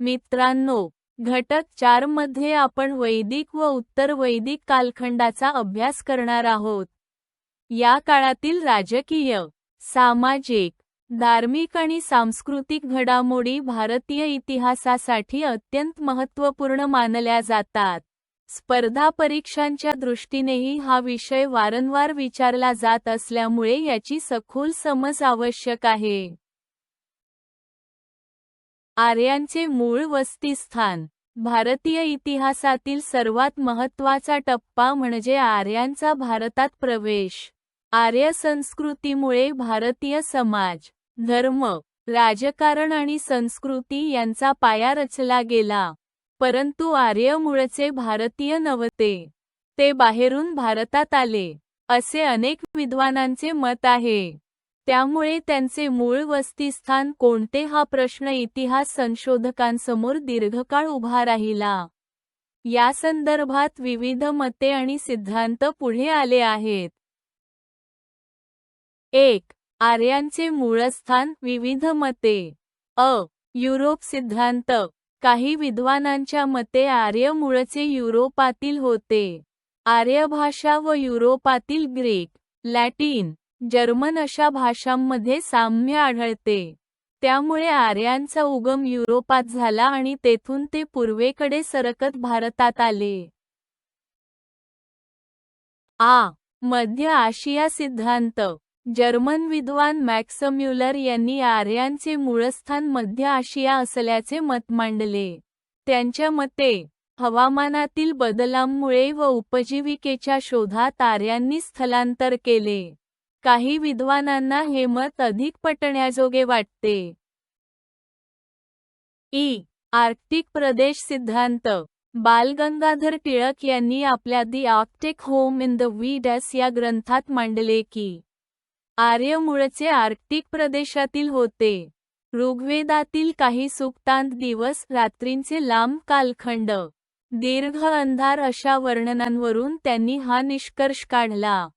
मित्रांनो घटक चारमध्ये आपण वैदिक व उत्तर वैदिक कालखंडाचा अभ्यास करणार आहोत. या काळातील राजकीय सामाजिक धार्मिक आणि सांस्कृतिक घडामोडी भारतीय इतिहासासाठी अत्यंत महत्त्वपूर्ण मानल्या जातात. स्पर्धा परीक्षांच्या दृष्टीनेही हा विषय वारंवार विचारला जात असल्यामुळे याची सखोल समज आवश्यक आहे. आर्यांचे मूळ वस्तीस्थान. भारतीय इतिहासातील सर्वात महत्त्वाचा टप्पा म्हणजे आर्यांचा भारतात प्रवेश. आर्य संस्कृतीमुळे भारतीय समाज धर्म राजकारण आणि संस्कृती यांचा पाया रचला गेला. परंतु आर्य मूळचे भारतीय नव्हते. ते बाहेरून भारतात आले. असे अनेक विद्वानांचे मत आहे. त्यामुळे त्यांचे मूळ वस्तीस्थान कोणते हा प्रश्न इतिहास संशोधकांसमोर दीर्घकाळ उभा राहिला. या संदर्भात विविध मते आणि सिद्धांत पुढे आले आहेत. एक आर्यांचे मूळस्थान विविध मते. अ युरोप सिद्धांत. काही विद्वानांच्या मते आर्य मूळचे युरोपातील होते. आर्य भाषा व युरोपातील ग्रीक लॅटिन जर्मन अशा भाषांमध्ये साम्य आढळते. त्यामुळे आर्यांचा उगम युरोपात झाला आणि तेथून ते पूर्वेकडे सरकत भारतात आले. आ. मध्य आशिया सिद्धांत. जर्मन विद्वान मॅक्सम्युलर यांनी आर्यांचे मूळस्थान मध्य आशिया असल्याचे मत मांडले. त्यांच्या मते हवामानातील बदलांमुळे व उपजीविकेच्या शोधात आर्यांनी स्थलांतर केले. काही विद्वानांना हे मत अधिक पटण्याजोगे वाटते. ई. आर्क्टिक प्रदेश सिद्धांत. बालगंगाधर टिळक यांनी आपल्या the Arctic home in the Vedas या ग्रंथात मांडले की आर्य मूळचे आर्क्टिक प्रदेशातील होते. ऋग्वेदातील काही सुक्तांत दिवस रात्रींचे लांब कालखंड. दीर्घ अंधार अशा वर्णनांवरून त्यांनी हा निष्कर्ष काढला.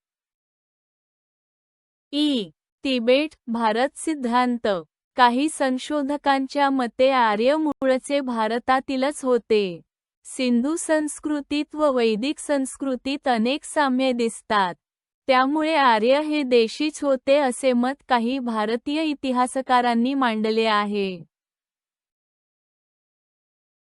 ई तिबेट भारत सिद्धांत. काही संशोधकांच्या मते आर्य मूळचे भारतातीलच होते. सिंधू संस्कृतीत व वैदिक संस्कृतीत अनेक साम्य दिसतात. त्यामुळे आर्य हे देशीच होते असे मत काही भारतीय इतिहासकारांनी मांडले आहे.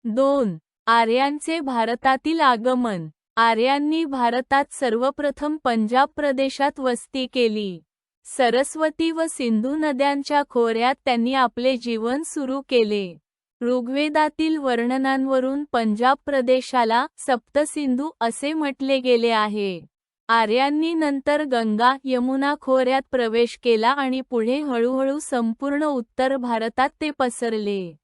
दोन आर्यांचे भारतातील आगमन. आर्यांनी भारतात सर्वप्रथम पंजाब प्रदेशात वस्ती केली. सरस्वती व सिंधू नद्यांच्या खोऱ्यात त्यांनी आपले जीवन सुरू केले. ऋग्वेदातील वर्णनांवरून पंजाब प्रदेशाला सप्तसिंधू असे म्हटले गेले आहे. आर्यांनी नंतर गंगा यमुना खोऱ्यात प्रवेश केला आणि पुढे हळूहळू संपूर्ण उत्तर भारतात ते पसरले.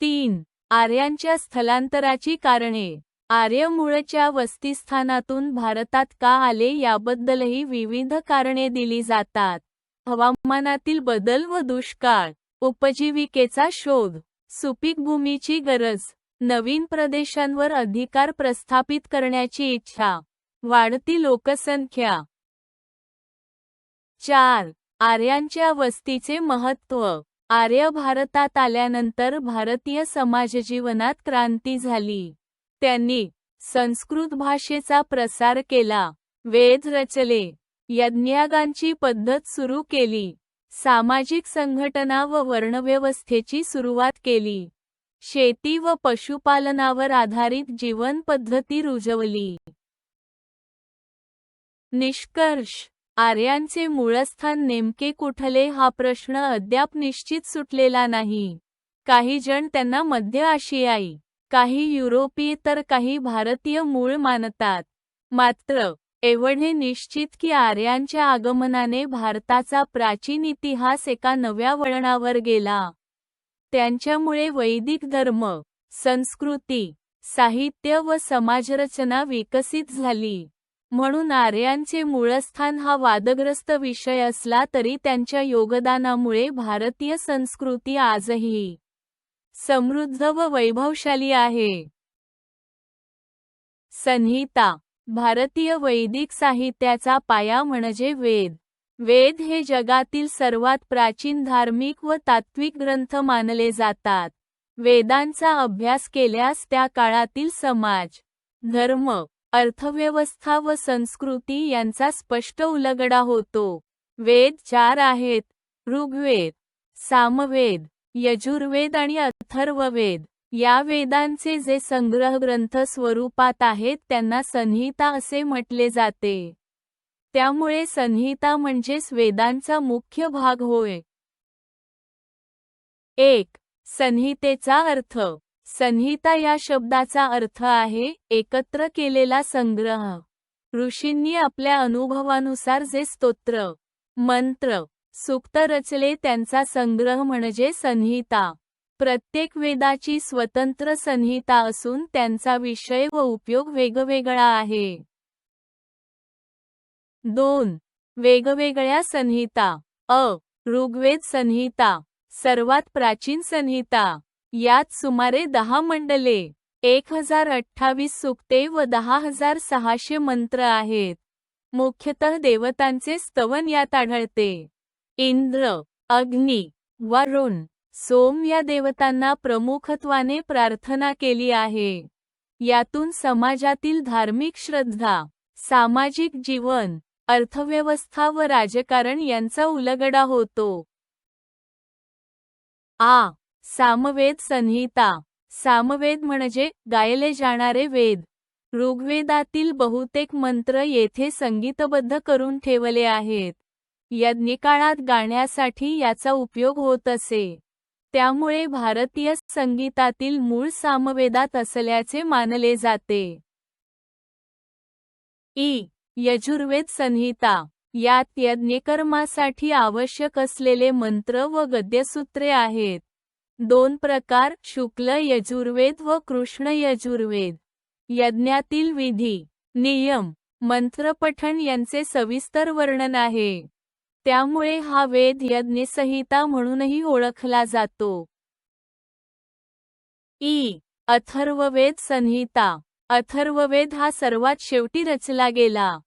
तीन. आर्यांच्या स्थलांतराची कारणे. आर्य मूळच्या वस्तीस्थानातून भारतात का आले याबद्दलही विविध कारणे दिली जातात. हवामानातील बदल व दुष्काळ उपजीविकेचा शोध सुपीक भूमीची गरज नवीन प्रदेशांवर अधिकार प्रस्थापित करण्याची इच्छा वाढती लोकसंख्या. चार आर्यांच्या वस्तीचे महत्त्व. आर्य भारतात आल्यानंतर भारतीय समाजजीवनात क्रांती झाली. त्यांनी संस्कृत भाषेचा प्रसार केला. वेद रचले. यज्ञागांची पद्धत सुरू केली. सामाजिक संघटना व वर्णव्यवस्थेची सुरुवात केली. शेती व पशुपालनावर आधारित जीवन पद्धती रुजवली. निष्कर्ष. आर्यांचे मूळस्थान नेमके कुठले हा प्रश्न अद्याप निश्चित सुटलेला नाही. काही जण त्यांना मध्य आशियाई काही युरोपीय तर काही भारतीय मूळ मानतात. मात्र एवढे निश्चित की आर्यांच्या आगमनाने भारताचा प्राचीन इतिहास एका नव्या वळणावर गेला. त्यांच्यामुळे वैदिक धर्म संस्कृती साहित्य व समाजरचना विकसित झाली. म्हणून आर्यांचे मूळस्थान हा वादग्रस्त विषय असला तरी त्यांच्या योगदानामुळे भारतीय संस्कृती आजही समृद्ध व वैभवशाली आहे. संहिता भारतीय वैदिक साहित्याचा पाया म्हणजे वेद. वेद हे जगातील सर्वात प्राचीन धार्मिक व तात्विक ग्रंथ मानले जातात. वेदांचा अभ्यास केल्यास त्या काळातील समाज धर्म अर्थव्यवस्था व संस्कृती यांचा स्पष्ट उलगडा होतो. वेद चार आहेत. ऋग्वेद सामवेद यजुर्वेद आणि अथर्ववेद. या वेदांचे जे संग्रह ग्रंथ स्वरूपात आहेत त्यांना संहिता असे म्हटले जाते. त्यामुळे संहिता म्हणजेच वेदांचा मुख्य भाग होय. एक संहितेचा अर्थ. संहिता या शब्दाचा अर्थ आहे एकत्र केलेला संग्रह. ऋषींनी आपल्या अनुभवानुसार जे स्तोत्र मंत्र सुक्त रचले त्यांचा संग्रह म्हणजे संहिता. प्रत्येक वेदाची स्वतंत्र संहिता असून त्यांचा विषय व उपयोग वेगवेगळा आहे. दोन. वेगवेगळ्या संहिता. अ. ऋग्वेद संहिता. सर्वात प्राचीन संहिता. यात सुमारे दहा मंडले. एक हजार अठ्ठावीस सुक्ते व दहा हजार सहाशे मंत्र आहेत. मुख्यतः देवतांचे स्तवन यात आढळते. इंद्र अग्नी वरुण सोम या देवतांना प्रमुखत्वाने प्रार्थना केली आहे. यातून समाजातील धार्मिक श्रद्धा सामाजिक जीवन अर्थव्यवस्था व राजकारण यांचा उलगडा होतो. आ. सामवेद संहिता. सामवेद म्हणजे गायले जाणारे वेद. ऋग्वेदातील बहुतेक मंत्र येथे संगीतबद्ध करून ठेवले आहेत. यज्ञकाळात गाण्यासाठी याचा उपयोग होत असे. त्यामुळे भारतीय संगीतातील मूळ सामवेदात असल्याचे मानले जाते. ई. यजुर्वेद संहिता. यात यज्ञकर्मासाठी आवश्यक असलेले मंत्र व गद्यसूत्रे आहेत. दोन प्रकार शुक्ल यजुर्वेद व कृष्ण यजुर्वेद. यज्ञातील विधी नियम मंत्रपठण यांचे सविस्तर वर्णन आहे. त्यामुळे हा वेद यज्ञसंहिता म्हणूनही ओळखला जातो. ई. अथर्ववेद संहिता. अथर्ववेद हा सर्वात शेवटी रचला गेला.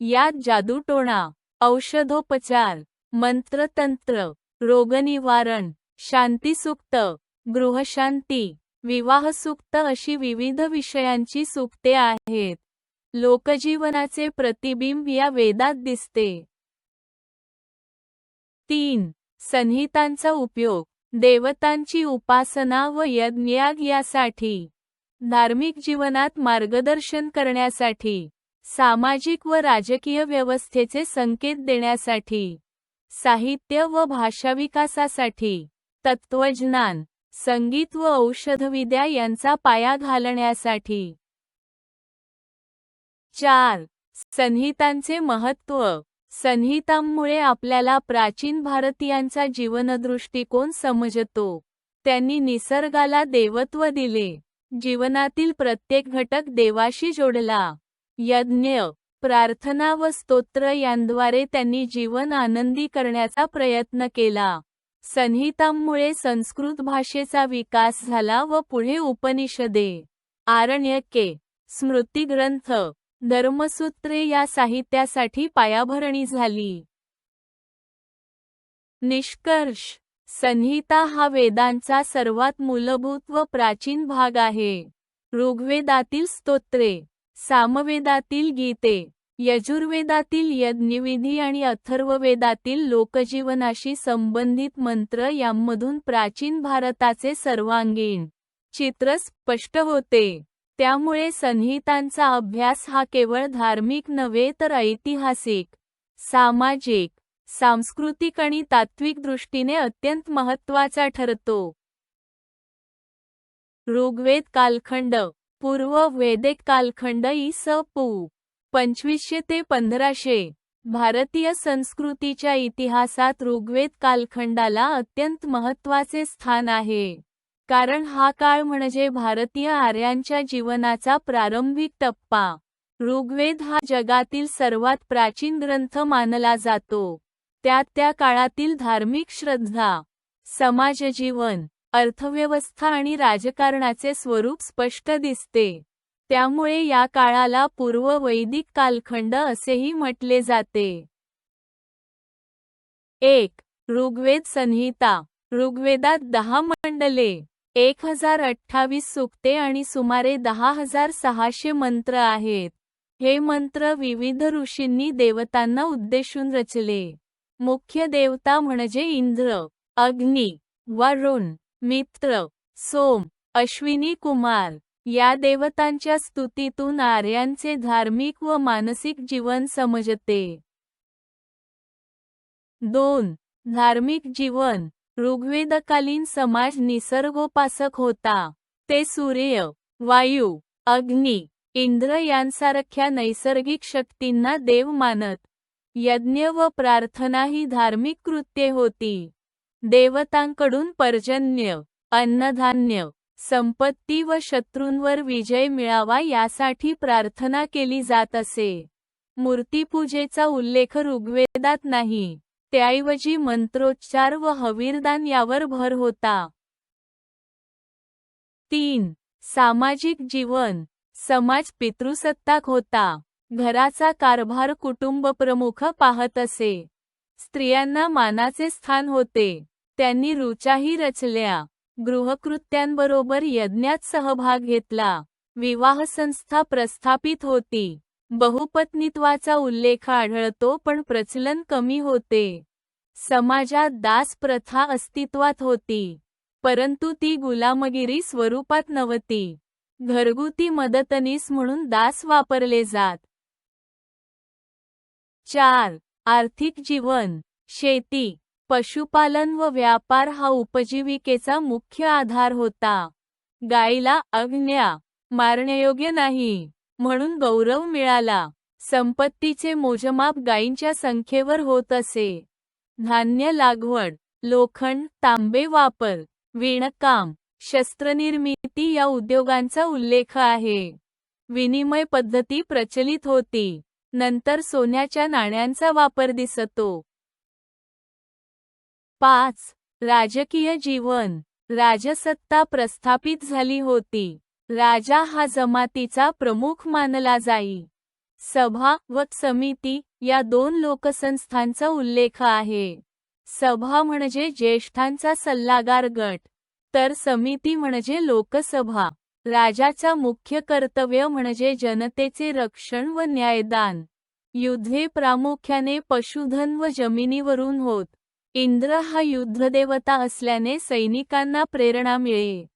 यात जादूटोणा औषधोपचार मंत्रतंत्र रोगनिवारण शांतीसुक्त गृहशांती विवाहसुक्त अशी विविध विषयांची सुक्ते आहेत. लोकजीवनाचे प्रतिबिंब या वेदात दिसते. तीन. संहितांचा उपयोग. देवतांची उपासना व यज्ञयाग यासाठी. धार्मिक जीवनात मार्गदर्शन करण्यासाठी. सामाजिक व राजकीय व्यवस्थेचे संकेत देण्यासाठी. साहित्य व भाषा विकासासाठी. तत्वज्ञान संगीत व औषधविद्या यांचा पाया घालण्यासाठी. चार. संहितांचे महत्त्व. संहितांमुळे आपल्याला प्राचीन भारतीयांचा जीवनदृष्टिकोन समजतो. त्यांनी निसर्गाला देवत्व दिले. जीवनातील प्रत्येक घटक देवाशी जोडला. यज्ञ प्रार्थना व स्तोत्र यांद्वारे त्यांनी जीवन आनंदी करण्याचा प्रयत्न केला. संहितांमुळे संस्कृत भाषेचा विकास झाला व पुढे उपनिषदे आरण्यके स्मृतिग्रंथ धर्मसूत्रे या साहित्यासाठी पायाभरणी झाली. निष्कर्ष. संहिता हा वेदांचा सर्वात मूलभूत व प्राचीन भाग आहे. ऋग्वेदातील स्तोत्रे सामवेदातील गीते यजुर्वेदातील यज्ञविधी आणि अथर्ववेदातील लोकजीवनाशी संबंधित मंत्र यांमधून प्राचीन भारताचे सर्वांगीण चित्र स्पष्ट होते. त्यामुळे संहितांचा अभ्यास हा केवळ धार्मिक नव्हे तर ऐतिहासिक सामाजिक सांस्कृतिक आणि तात्विक दृष्टीने अत्यंत महत्त्वाचा ठरतो. ऋग्वेद कालखंड पूर्व वेदिक कालखंड इ स पू. पंचवीसशे ते पंधराशे भारतीय संस्कृतीच्या इतिहासात ऋग्वेद कालखंडाला अत्यंत महत्त्वाचे स्थान आहे. कारण हा काळ म्हणजे भारतीय आर्यांच्या जीवनाचा प्रारंभिक टप्पा. ऋग्वेद हा जगातील सर्वात प्राचीन ग्रंथ मानला जातो. त्यात त्या काळातील धार्मिक श्रद्धा समाजजीवन अर्थव्यवस्था आणि राजकारणाचे स्वरूप स्पष्ट दिसते. त्यामुळे या काळाला पूर्व वैदिक कालखंड असेही म्हटले जाते. एक ऋग्वेद संहिता. ऋग्वेदात दहा मंडले. एक हजार अठ्ठावीस सुक्ते आणि सुमारे दहा हजार सहाशे मंत्र आहेत. हे मंत्र विविध ऋषींनी देवतांना उद्देशून रचले. मुख्य देवता म्हणजे इंद्र अग्नी वरुण मित्र सोम अश्विनी कुमार. या देवतांच्या स्तुतीतून आर्यांचे धार्मिक व मानसिक जीवन समजते. दोन धार्मिक जीवन. ऋग्वेदकालीन समाज निसर्गोपासक होता. ते सूर्य वायू अग्नी इंद्र यांसारख्या नैसर्गिक शक्तींना देव मानत यज्ञ व प्रार्थना ही धार्मिक कृत्ये होती. देवतांकडून पर्जन्य अन्नधान्य संपत्ती व शत्रूंवर विजय मिळावा यासाठी प्रार्थना केली जात असे. मूर्तीपूजेचा उल्लेख ऋग्वेदात नाही. त्याऐवजी मंत्रोच्चार व हवीरदान यावर भर होता. तीन. सामाजिक जीवन. समाज पितृसत्ताक होता. घराचा कारभार कुटुंब प्रमुख पाहत असे. स्त्रियांना मानाचे स्थान होते. त्यांनी रुचाही रचल्या. गृहकृत्यांबरोबर यज्ञात सहभाग घेतला. विवाह संस्था प्रस्थापित होती. बहुपत्नीत्वाचा उल्लेख आढळतो पण प्रचलन कमी होते. समाजात दास प्रथा अस्तित्वात होती. परंतु ती गुलामगिरी स्वरूपात नव्हती. घरगुती मदतनीस म्हणून दास वापरले जात. चार. आर्थिक जीवन. शेती. पशुपालन व व्यापार हा उपजीविकेचा मुख्य आधार होता. गाईला अग्न्या. मारण्यायोग्य नाही. म्हणून गौरव मिळाला. संपत्तीचे मोजमाप गायींच्या संख्येवर होत असे. धान्य लागवड लोखंड तांबे वापर विणकाम शस्त्रनिर्मिती या उद्योगांचा उल्लेख आहे. विनिमय पद्धती प्रचलित होती. नंतर सोन्याच्या नाण्यांचा वापर दिसतो. पाच. राजकीय जीवन. राजसत्ता प्रस्थापित झाली होती. राजा हा जमातीचा प्रमुख मानला जाई. सभा व समिती या दोन लोकसंस्थांचा उल्लेख आहे. सभा म्हणजे ज्येष्ठांचा सल्लागार गट तर समिती म्हणजे लोकसभा. राजाचा मुख्य कर्तव्य म्हणजे जनतेचे रक्षण व न्यायदान. युद्धे प्रामुख्याने पशुधन व जमिनीवरून होत. इंद्र हा युद्धदेवता असल्याने सैनिकांना प्रेरणा मिळे.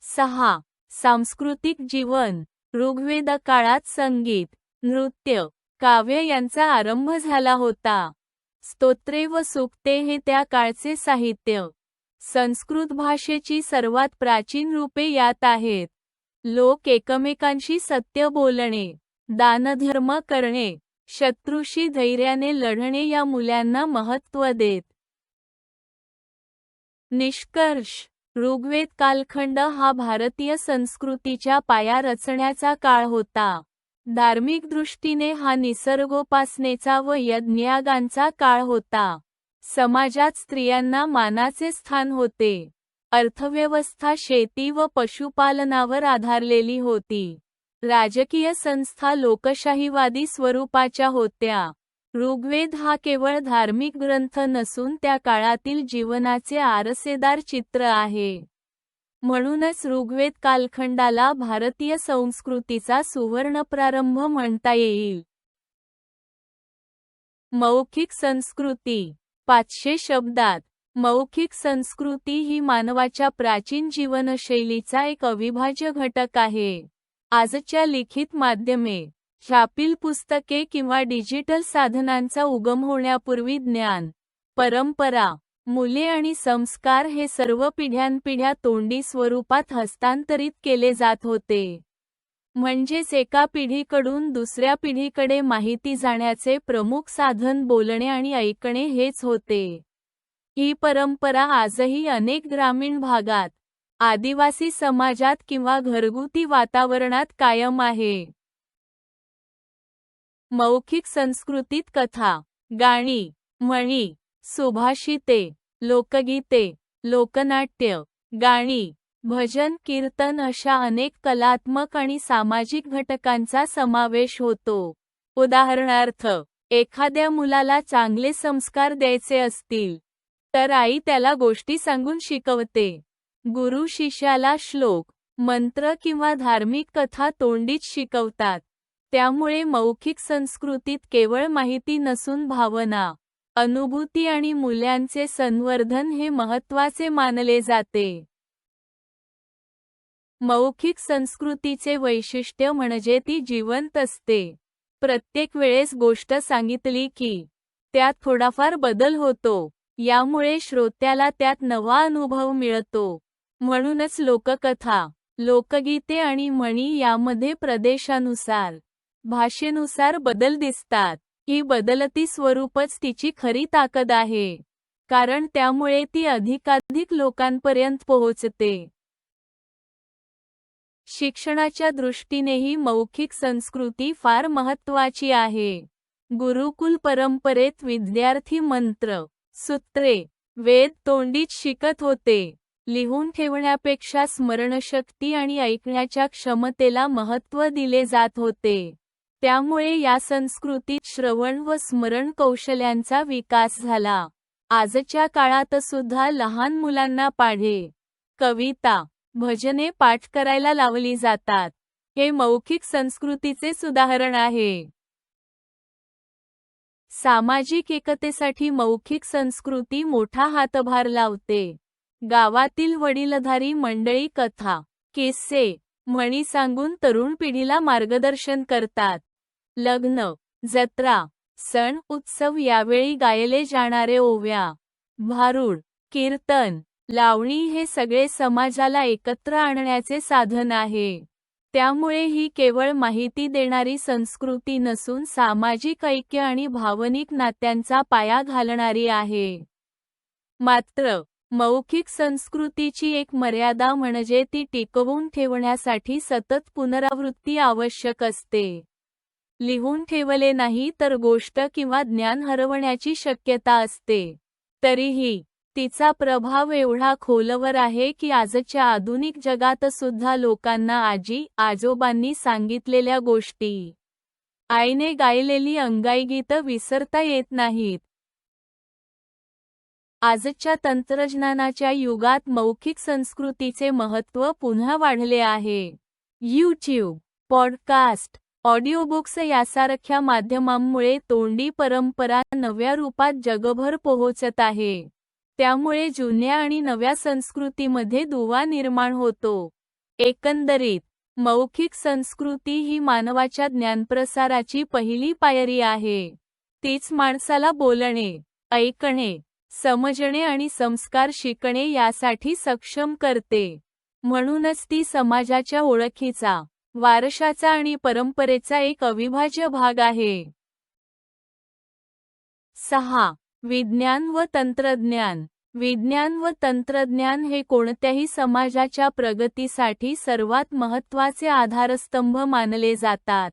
सहा. सांस्कृतिक जीवन. ऋग्वेद काळात संगीत नृत्य काव्य यांचा आरंभ झाला होता. स्तोत्रे व सुक्ते हे त्या काळचे साहित्य. संस्कृत भाषेची सर्वात प्राचीन रूपे यात आहेत. लोक एकमेकांशी सत्य बोलणे दानधर्म करणे शत्रूशी धैर्याने लढणे या मुलांना महत्त्व देत. निष्कर्ष ऋग्वेद कालखंड हा भारतीय संस्कृतीच्या पाया रचण्याचा काळ होता. धार्मिक दृष्टीने हा निसर्गोपासनेचा व यज्ञयागांचा काळ होता. समाजात स्त्रियांना मानाचे स्थान होते. अर्थव्यवस्था शेती व पशुपालनावर आधारलेली होती. राजकीय संस्था लोकशाहीवादी स्वरूपाच्या होत्या. ऋग्वेद हा केवळ धार्मिक ग्रंथ नसून त्या काळातील जीवनाचे आरसेदार चित्र आहे. म्हणूनच ऋग्वेद कालखंडाला भारतीय संस्कृतीचा सुवर्ण प्रारंभ म्हणता येईल. मौखिक संस्कृती. पाचशे शब्दात मौखिक संस्कृती ही मानवाच्या प्राचीन जीवनशैलीचा एक अविभाज्य घटक आहे. आजच्या लिखित माध्यमे छापील पुस्तके किंवा डिजिटल साधनांचा उगम होण्यापूर्वी ज्ञान परंपरा मुले आणि संस्कार हे सर्व पिढ्यानपिढ्या तोंडी स्वरूपात हस्तांतरित केले जात होते. म्हणजेच एका पिढीकडून दुसऱ्या पिढीकडे माहिती जाण्याचे प्रमुख साधन बोलणे आणि ऐकणे हेच होते. ही परंपरा आजही अनेक ग्रामीण भागात आदिवासी समाजात किंवा घरगुती वातावरणात कायम आहे. मौखिक संस्कृतीत कथा गाणी म्हणी सुभाषिते लोकगीते लोकनाट्य गाणी भजन कीर्तन अशा अनेक कलात्मक आणि सामाजिक घटकांचा समावेश होतो. उदाहरणार्थ एखाद्या मुलाला चांगले संस्कार द्यायचे असतील तर आई त्याला गोष्टी सांगून शिकवते. गुरु शिष्याला श्लोक मंत्र किंवा धार्मिक कथा तोंडीत शिकवतात. त्यामुळे मौखिक संस्कृतीत केवळ माहिती नसून भावना अनुभूती आणि मूल्यांचे संवर्धन हे महत्त्वाचे मानले जाते. मौखिक संस्कृतीचे वैशिष्ट्य म्हणजे ती जिवंत असते. प्रत्येक वेळेस गोष्ट सांगितली की त्यात थोडाफार बदल होतो यामुळे श्रोत्याला त्यात नवा अनुभव मिळतो. म्हणूनच लोककथा लोकगीते आणि म्हणी यामध्ये प्रदेशानुसार भाषेनुसार बदल दिसतात. ही बदलती स्वरूपच तिची खरी ताकद आहे. कारण त्यामुळे ती अधिकाधिक लोकांपर्यंत पोहोचते. शिक्षणाच्या दृष्टीनेही मौखिक संस्कृती फार महत्त्वाची आहे. गुरुकुल परंपरेत विद्यार्थी मंत्र सूत्रे वेद तोंडीत शिकत होते. लिहून ठेवण्यापेक्षा स्मरणशक्ती आणि ऐकण्याच्या क्षमतेला महत्त्व दिले जात होते. त्यामुळे या संस्कृतीत श्रवण व स्मरण कौशल्यांचा विकास झाला. आजच्या काळात सुद्धा लहान मुलांना पाढे कविता भजने पाठ करायला लावली जातात. हे मौखिक संस्कृतीचे उदाहरण आहे. सामाजिक एकतेसाठी मौखिक संस्कृती मोठा हातभार लावते. गावातील वडीलधारी मंडळी कथा किस्से म्हणी सांगून तरुण पिढीला मार्गदर्शन करतात. लग्न जत्रा सण उत्सव यावेळी गायले जाणारे ओव्या भारूड कीर्तन लावणी हे सगळे समाजाला एकत्र आणण्याचे साधन आहे. त्यामुळे ही केवळ माहिती देणारी संस्कृती नसून सामाजिक ऐक्य आणि भावनिक नात्यांचा पाया घालणारी आहे. मात्र मौखिक संस्कृतीची एक मर्यादा म्हणजे ती टिकवून ठेवण्यासाठी सतत पुनरावृत्ती आवश्यक असते. लिहून ठेवले नाही तर गोष्ट किंवा ज्ञान हरवण्याची शक्यता असते. तरीही तिचा प्रभाव एवढा खोलवर आहे की आजच्या आधुनिक जगात सुद्धा लोकांना आजी आजोबांनी सांगितलेल्या गोष्टी आईने गायलेली अंगाईगीत विसरता येत नाहीत. आजच्या तंत्रज्ञानाच्या युगात मौखिक संस्कृतीचे महत्त्व पुन्हा वाढले आहे. यूट्यूब पॉडकास्ट ऑडिओबुक्स यासारख्या माध्यमांमुळे तोंडी परंपरा नव्या रूपात जगभर पोहोचत आहे. त्यामुळे जुन्या आणि नव्या संस्कृतीमध्ये दुवा निर्माण होतो. एकंदरीत मौखिक संस्कृती ही मानवाच्या ज्ञानप्रसाराची पहिली पायरी आहे. तीच माणसाला बोलणे ऐकणे समजणे आणि संस्कार शिकणे यासाठी सक्षम करते. म्हणूनच ती समाजाच्या ओळखीचा वारशाचा आणि परंपरेचा एक अविभाज्य भाग आहे. सहा. विज्ञान व तंत्रज्ञान. विज्ञान व तंत्रज्ञान हे कोणत्याही समाजाच्या प्रगतीसाठी सर्वात महत्त्वाचे आधारस्तंभ मानले जातात.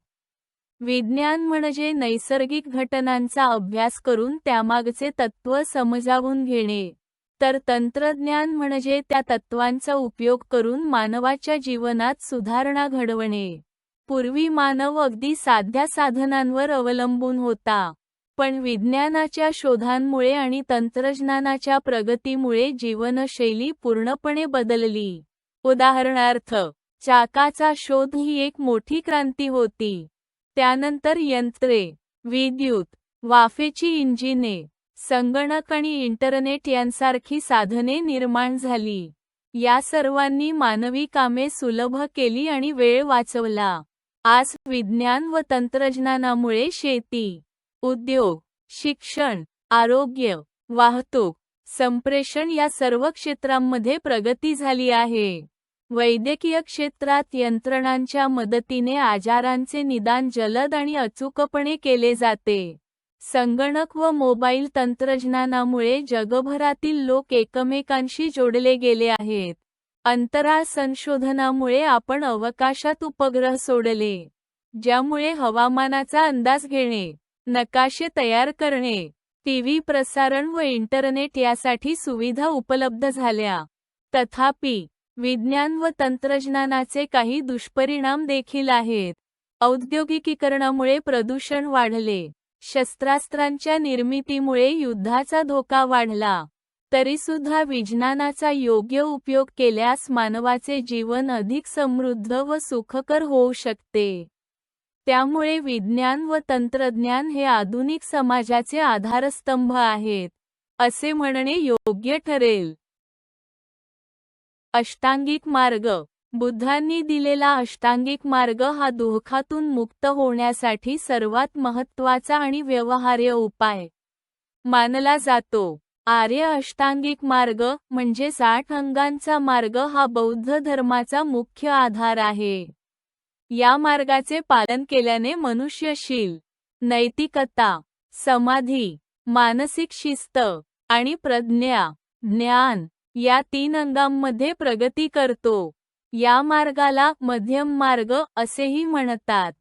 विज्ञान म्हणजे नैसर्गिक घटनांचा अभ्यास करून त्यामागचे तत्त्व समजावून घेणे. तर तंत्रज्ञान म्हणजे त्या तत्वांचा उपयोग करून मानवाच्या जीवनात सुधारणा घडवणे. पूर्वी मानव अगदी साध्या साधनांवर अवलंबून होता. पण विज्ञानाच्या शोधांमुळे आणि तंत्रज्ञानाच्या प्रगतीमुळे जीवनशैली पूर्णपणे बदलली. उदाहरणार्थ चाकाचा शोध ही एक मोठी क्रांती होती. त्यानंतर यंत्रे विद्युत वाफेची इंजिने संगणक आणि इंटरनेट यांसारखी साधने निर्माण झाली. या सर्वांनी मानवी कामे सुलभ केली आणि वेळ वाचवला. आज विज्ञान व तंत्रज्ञानामुळे शेती उद्योग शिक्षण आरोग्य वाहतूक संप्रेषण या सर्व क्षेत्रांमध्ये प्रगती झाली आहे. वैद्यकीय क्षेत्रात यंत्रणांच्या मदतीने आजारांचे निदान जलद आणि अचूकपणे केले जाते. संगणक व मोबाईल तंत्रज्ञानामुळे जगभरातील लोक एकमेकांशी जोडले गेले आहेत. अंतराळ संशोधनामुळे आपण अवकाशात उपग्रह सोडले ज्यामुळे हवामानाचा अंदाज घेणे नकाशे तयार करणे टीव्ही प्रसारण व इंटरनेट यासाठी सुविधा उपलब्ध झाल्या. तथापि विज्ञान व तंत्रज्ञानाचे काही दुष्परिणाम देखील आहेत. औद्योगिकीकरणामुळे प्रदूषण वाढले. शस्त्रास्त्रांच्या निर्मितीमुळे युद्धाचा धोका वाढला. तरीसुद्धा विज्ञानाचा योग्य उपयोग केल्यास मानवाचे जीवन अधिक समृद्ध व सुखकर होऊ शकते. त्यामुळे विज्ञान व तंत्रज्ञान हे आधुनिक समाजाचे आधारस्तंभ आहेत. असे म्हणणे योग्य ठरेल. अष्टांगिक मार्ग. बुद्धांनी दिलेला अष्टांगिक मार्ग हा दुःखातून मुक्त होण्यासाठी सर्वात महत्त्वाचा आणि व्यवहार्य उपाय. मानला जातो. आर्य अष्टांगिक मार्ग म्हणजे साठ अंगांचा मार्ग हा बौद्ध धर्माचा मुख्य आधार आहे. या मार्गाचे पालन केल्याने मनुष्यशील नैतिकता समाधी मानसिक शिस्त आणि प्रज्ञा ज्ञान या तीन अंगांमध्ये प्रगती करतो. या मार्गाला मध्यम मार्ग असेही म्हणतात.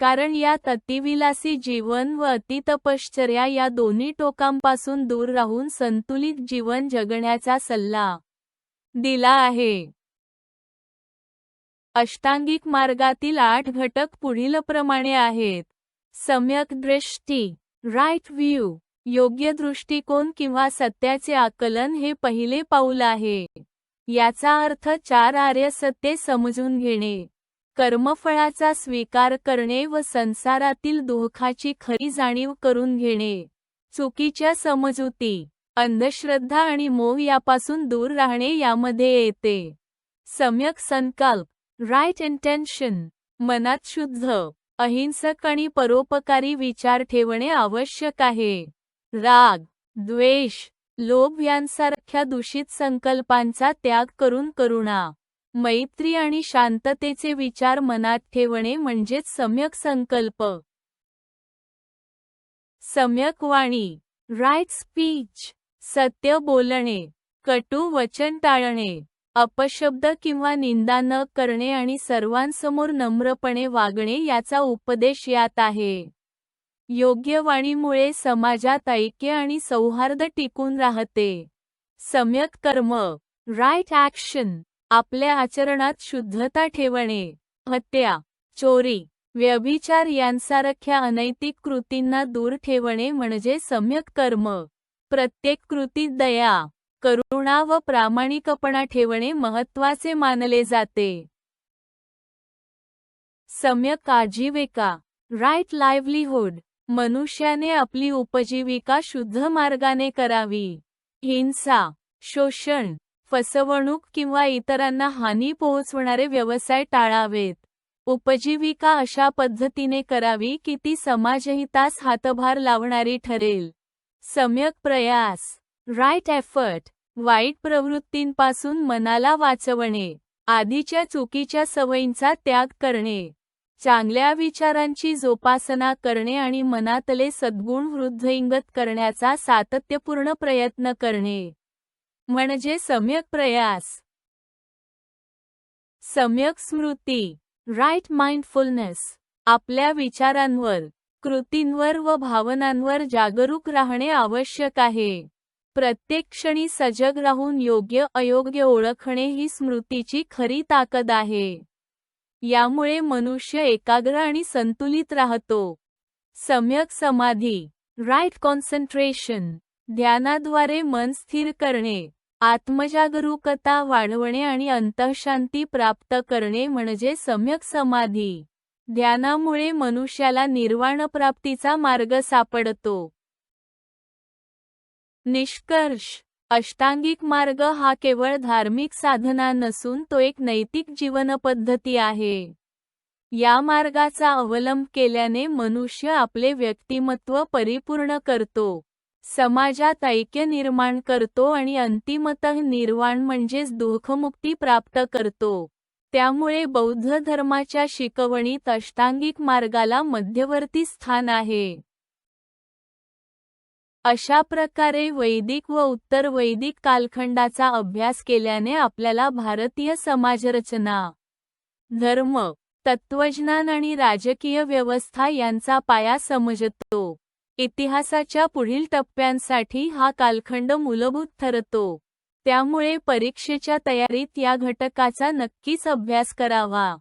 कारण यात अतिविलासी जीवन व अतितपश्चर्या या दोन्ही टोकांपासून दूर राहून संतुलित जीवन जगण्याचा सल्ला दिला आहे. अष्टांगिक मार्गातील आठ घटक पुढीलप्रमाणे आहेत. सम्यक दृष्टी राईट व्ह्यू योग्य दृष्टिकोन किंवा सत्याचे आकलन हे पहिले पाऊल आहे. याचा अर्थ चार आर्य सत्य समजून घेणे. कर्मफळाचा स्वीकार करणे व संसारातील दुःखाची खरी जाणीव करून घेणे. चुकीच्या समजुती अंधश्रद्धा आणि मोह यापासून दूर राहणे यामध्ये येते. सम्यक संकल्प राईट इंटेन्शन मनात शुद्ध अहिंसक आणि परोपकारी विचार ठेवणे आवश्यक आहे. राग द्वेष लोभ यांसारख्या दूषित संकल्पांचा त्याग करून करुणा मैत्री आणि शांततेचे विचार मनात ठेवणे म्हणजेच सम्यक संकल्प. सम्यक वाणी राईट स्पीच सत्य बोलणे कटू वचन टाळणे अपशब्द किंवा निंदा न करणे आणि सर्वांसमोर नम्रपणे वागणे याचा उपदेश यात आहे. योग्य वाणीमुळे समाजात ऐक्य आणि सौहार्द टिकून राहते. सम्यक कर्म राईट ॲक्शन आपल्या आचरणात शुद्धता ठेवणे हत्या चोरी व्यभिचार यांसारख्या अनैतिक कृतींना दूर ठेवणे म्हणजे सम्यक कर्म. प्रत्येक कृतीत दया करुणा व प्रामाणिकपणा ठेवणे महत्त्वाचे मानले जाते. सम्यक आजीविका राईट लाईव्हलीहूड मनुष्याने आपली उपजीविका शुद्ध मार्गाने करावी. हिंसा शोषण फसवणूक किंवा इतरांना हानी पोहोचवणारे व्यवसाय टाळावेत. उपजीविका अशा पद्धतीने करावी की ती समाजहितास हातभार लावणारी ठरेल. सम्यक प्रयास राईट एफर्ट वाईट प्रवृत्तींपासून मनाला वाचवणे आधीच्या चुकीच्या सवयींचा त्याग करणे. चांगल्या विचारांची जोपासना करणे आणि मनातले सद्गुण वृद्धिंगत करण्याचा सातत्यपूर्ण प्रयत्न करणे. म्हणजे सम्यक प्रयास. सम्यक स्मृती. राईट माइंडफुलनेस आपल्या विचारांवर कृतींवर व भावनांवर जागरूक राहणे आवश्यक आहे. प्रत्येक क्षणी सजग राहून योग्य अयोग्य ओळखणे ही स्मृतीची खरी ताकद आहे. यामुळे मनुष्य एकाग्र आणि संतुलित राहतो. सम्यक समाधी राईट कॉन्सन्ट्रेशन ध्यानाद्वारे मन स्थिर करणे आत्मजागरूकता वाढवणे आणि अंतःशांती प्राप्त करणे म्हणजे सम्यक समाधी. ध्यानामुळे मनुष्याला निर्वाण प्राप्तीचा मार्ग सापडतो. निष्कर्ष अष्टांगिक मार्ग हा केवळ धार्मिक साधना नसून तो एक नैतिक जीवनपद्धती आहे. या मार्गाचा अवलंब केल्याने मनुष्य आपले व्यक्तिमत्व परिपूर्ण करतो समाजात ऐक्य निर्माण करतो आणि अंतिमतः निर्वाण म्हणजेच दुःखमुक्ती प्राप्त करतो. त्यामुळे बौद्ध धर्माच्या शिकवणीत अष्टांगिक मार्गाला मध्यवर्ती स्थान आहे. अशा प्रकारे वैदिक व उत्तर वैदिक कालखंडाचा अभ्यास केल्याने आपल्याला भारतीय समाजरचना धर्म तत्वज्ञान आणि राजकीय व्यवस्था यांचा पाया समजतो. इतिहासाच्या पुढील टप्प्यांसाठी हा कालखंड मूलभूत ठरतो. त्यामुळे परीक्षेच्या तयारीत या घटकाचा नक्कीच अभ्यास करावा.